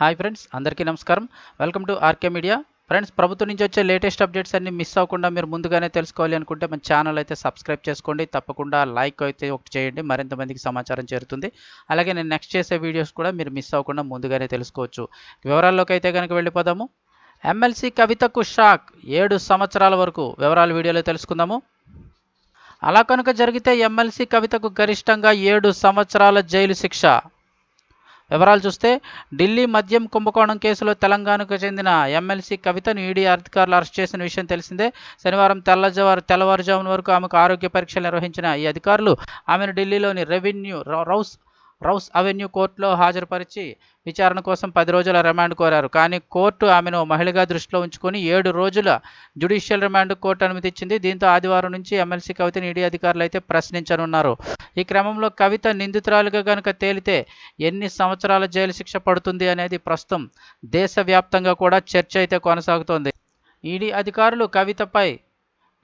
Hi friends అందరికీ నమస్కారం. Welcome to RK media friends ప్రభుత్వం నుంచి వచ్చే లేటెస్ట్ అప్డేట్స్ అన్ని మిస్ అవ్వకుండా మీరు ముందుగానే తెలుసుకోవాలి అనుకుంటే మన ఛానల్ అయితే సబ్స్క్రైబ్ చేసుకోండి. తప్పకుండా లైక్ అయితే ఒకటి చేయండి. మరింత మందికి సమాచారం చేరుతుంది. అలాగే నేను నెక్స్ట్ చేసే వీడియోస్ కూడా మీరు మిస్ అవ్వకుండా ముందుగానే తెలుసుకోవచ్చు. వివరాల్లోకి అయితే కనుక వెళ్ళిపోదాము. ఎమ్మెల్సీ కవితకు షాక్. ఏడు సంవత్సరాల వరకు వివరాలు వీడియోలో తెలుసుకుందాము. అలా కనుక జరిగితే ఎమ్మెల్సీ కవితకు గరిష్టంగా ఏడు సంవత్సరాల జైలు శిక్ష. వివరాలు చూస్తే ఢిల్లీ మద్యం కుంభకోణం కేసులో తెలంగాణకు చెందిన ఎమ్మెల్సీ కవితను ఈడీ అధికారులు అరెస్ట్ చేసిన విషయం తెలిసిందే. శనివారం తెల్లజవారు తెల్లవారుజామున వరకు ఆమెకు ఆరోగ్య పరీక్షలు నిర్వహించిన ఈ అధికారులు ఆమెను ఢిల్లీలోని రెవెన్యూ రౌస్ రౌస్ అవెన్యూ కోర్టులో హాజరుపరిచి విచారణ కోసం పది రోజుల రిమాండ్ కోరారు. కానీ కోర్టు ఆమెను మహిళగా దృష్టిలో ఉంచుకొని ఏడు రోజుల జ్యుడిషియల్ రిమాండ్ కోర్టు అనుమతిచ్చింది దీంతో ఆదివారం నుంచి ఎమ్మెల్సీ కవితని ఈడీ అధికారులు అయితే ప్రశ్నించనున్నారు. ఈ క్రమంలో కవిత నిందితురాలుగా కనుక తేలితే ఎన్ని సంవత్సరాల జైలు శిక్ష పడుతుంది అనేది ప్రస్తుతం దేశవ్యాప్తంగా కూడా చర్చ అయితే కొనసాగుతోంది. ఈడీ అధికారులు కవితపై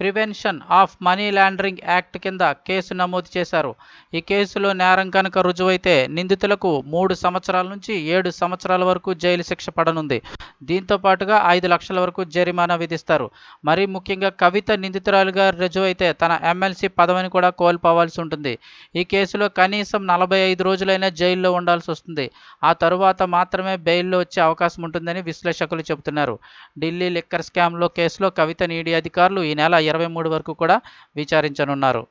prevention of money laundering act కింద కేసు నమోదు చేశారు. ఈ కేసులో నేరం కనుక రుజువైతే నిందితులకు మూడు సంవత్సరాల నుంచి ఏడు సంవత్సరాల వరకు జైలు శిక్ష పడనుంది. దీంతో పాటుగా ఐదు లక్షల వరకు జరిమానా విధిస్తారు. మరీ ముఖ్యంగా కవిత నిందితురాలుగా రుజువైతే తన ఎమ్మెల్సీ పదవిని కూడా కోల్పోవాల్సి ఉంటుంది. ఈ కేసులో కనీసం నలభై ఐదు రోజులైనా జైల్లో ఉండాల్సి వస్తుంది. ఆ తరువాత మాత్రమే బెయిల్లో వచ్చే అవకాశం ఉంటుందని విశ్లేషకులు చెబుతున్నారు. ఢిల్లీ లిక్కర్ స్కామ్లో కేసులో కవిత నీడి అధికారులు ఈ నెల ఇరవై మూడు వరకు కూడా విచారించనున్నారు.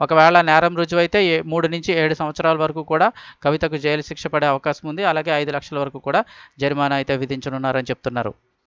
ఒకవేళ నేరం రుజువైతే మూడు నుంచి ఏడు సంవత్సరాల వరకు కూడా కవితకు జైలు శిక్ష పడే అవకాశం ఉంది. అలాగే ఐదు లక్షల వరకు కూడా జరిమానా అయితే విధించనున్నారని చెప్తున్నారు.